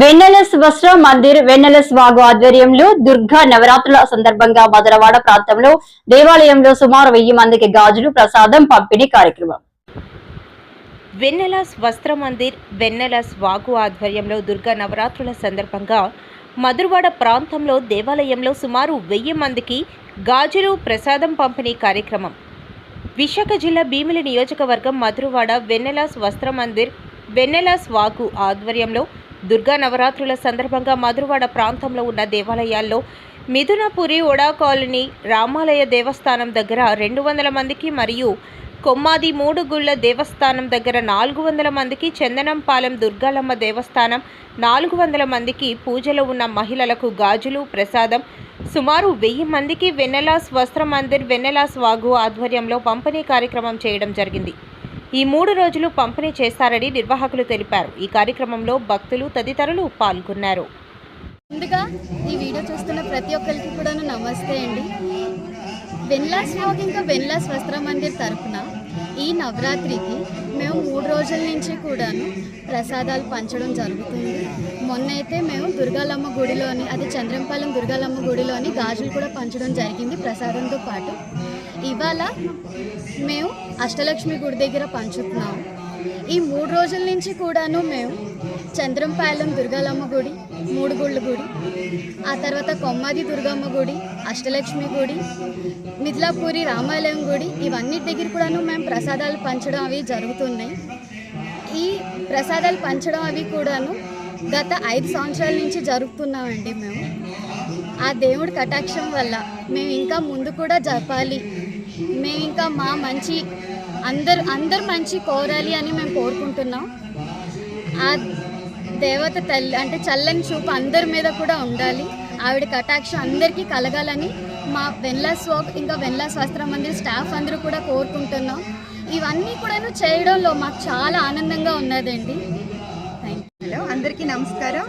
వెన్నెలస్ వస్త్ర మందిర్ వెన్నెలస్ వాగు ఆధ్వర్యంలో దుర్గా నవరాత్రుల సందర్భంగా మదరవాడ ప్రాంతంలో దేవాలయంలో సుమారు వెయ్యి మందికి గాజులు ప్రసాదం పంపిణీ కార్యక్రమం. వెన్నెలాస్ వస్త్ర మందిర్ వెన్నెల వాగు ఆధ్వర్యంలో దుర్గా నవరాత్రుల సందర్భంగా మధురవాడ ప్రాంతంలో దేవాలయంలో సుమారు వెయ్యి మందికి గాజులు ప్రసాదం పంపిణీ కార్యక్రమం. విశాఖ జిల్లా భీమిలి నియోజకవర్గం మధురవాడ వెన్నెలాస్ వస్త్ర మందిర్ వెన్నెలాస్ స్వాగు ఆధ్వర్యంలో దుర్గా నవరాత్రుల సందర్భంగా మధురవాడ ప్రాంతంలో ఉన్న దేవాలయాల్లో మిథునపురి ఒడా కాలనీ రామాలయ దేవస్థానం దగ్గర రెండు వందల మందికి మరియు కొమ్మాది మూడు గుళ్ళ దేవస్థానం దగ్గర నాలుగు వందల మందికి చందనంపాలెం దుర్గాలమ్మ దేవస్థానం నాలుగు వందల మందికి పూజలో ఉన్న మహిళలకు గాజులు ప్రసాదం సుమారు వెయ్యి మందికి వెన్నెలాస్ వస్త్ర మందిర్ వెన్నెలాస్ వాగు ఆధ్వర్యంలో పంపిణీ కార్యక్రమం చేయడం జరిగింది. ఈ మూడు రోజులు పంపిణీ చేస్తారని నిర్వాహకులు తెలిపారు. ఈ కార్యక్రమంలో భక్తులు తదితరులు పాల్గొన్నారు. ముందుగా ఈ వీడియో చూస్తున్న ప్రతి ఒక్కరికి కూడా నమస్తే అండి. వెన్లాస్ వాక్ ఇంకా వెన్లాస్ వస్త్ర మందిర్ తరఫున ఈ నవరాత్రికి మేము మూడు రోజుల నుంచి కూడాను ప్రసాదాలు పంచడం జరుగుతుంది. మొన్న అయితే మేము దుర్గాలమ్మ గుడిలోని అది చంద్రంపాలెం దుర్గాలమ్మ గుడిలోని గాజులు కూడా పంచడం జరిగింది ప్రసాదంతో పాటు. ఇవాళ మేము అష్టలక్ష్మి గుడి దగ్గర పంచుతున్నాము ఈ మూడు రోజుల నుంచి కూడాను మేము చంద్రంపాలెం దుర్గాలమ్మ గుడి మూడు గుళ్ళ గుడి ఆ తర్వాత కొమ్మాది దుర్గమ్మ గుడి అష్టలక్ష్మి గుడి మిథిలాపూరి రామాలయం గుడి ఇవన్నీ దగ్గర కూడాను మేము ప్రసాదాలు పంచడం అవి జరుగుతున్నాయి. ఈ ప్రసాదాలు పంచడం అవి కూడాను గత ఐదు సంవత్సరాల నుంచి జరుపుతున్నామండి మేము. ఆ దేవుడి కటాక్షం వల్ల మేము ఇంకా ముందు కూడా జరపాలి. మేము ఇంకా మా మంచి అందరు అందరు మంచి కోరాలి అని మేము కోరుకుంటున్నాం. ఆ దేవత తల్లి అంటే చల్లని చూపు అందరి మీద కూడా ఉండాలి. ఆవిడ కటాక్షం అందరికీ కలగాలని మా వెన్లాస్ వాక్ ఇంకా వెన్లా శాస్త్ర మందిర్ స్టాఫ్ అందరూ కూడా కోరుకుంటున్నాం. ఇవన్నీ కూడాను చేయడంలో మాకు చాలా ఆనందంగా ఉన్నదండి. హలో అందరికీ నమస్కారం.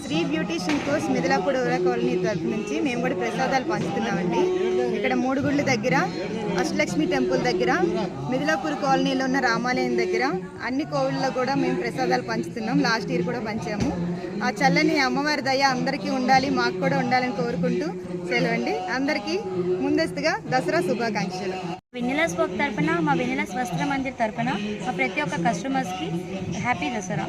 శ్రీ బ్యూటీషియన్ కోర్స్ మిదిలాపూడి ఊర కాలనీ తరఫు నుంచి మేము కూడా ప్రసాదాలు పంచుతున్నామండి. ఇక్కడ మూడు గుళ్ళు దగ్గర అష్టలక్ష్మి టెంపుల్ దగ్గర మిదిలాపూర్ కాలనీలో ఉన్న రామాలయం దగ్గర అన్ని కోవిళ్ళలో కూడా మేము ప్రసాదాలు పంచుతున్నాం. లాస్ట్ ఇయర్ కూడా పంచాము. ఆ చల్లని అమ్మవారి దయ అందరికీ ఉండాలి మాకు కూడా ఉండాలని కోరుకుంటూ సెలవండి. అందరికీ ముందస్తుగా దసరా శుభాకాంక్షలు. వెనిలాస్ వర్క్ తరపున మా వెనిలాస్ వస్త్ర మందిర్ తరపున మా ప్రతి ఒక్క కస్టమర్స్కి హ్యాపీ దసరా.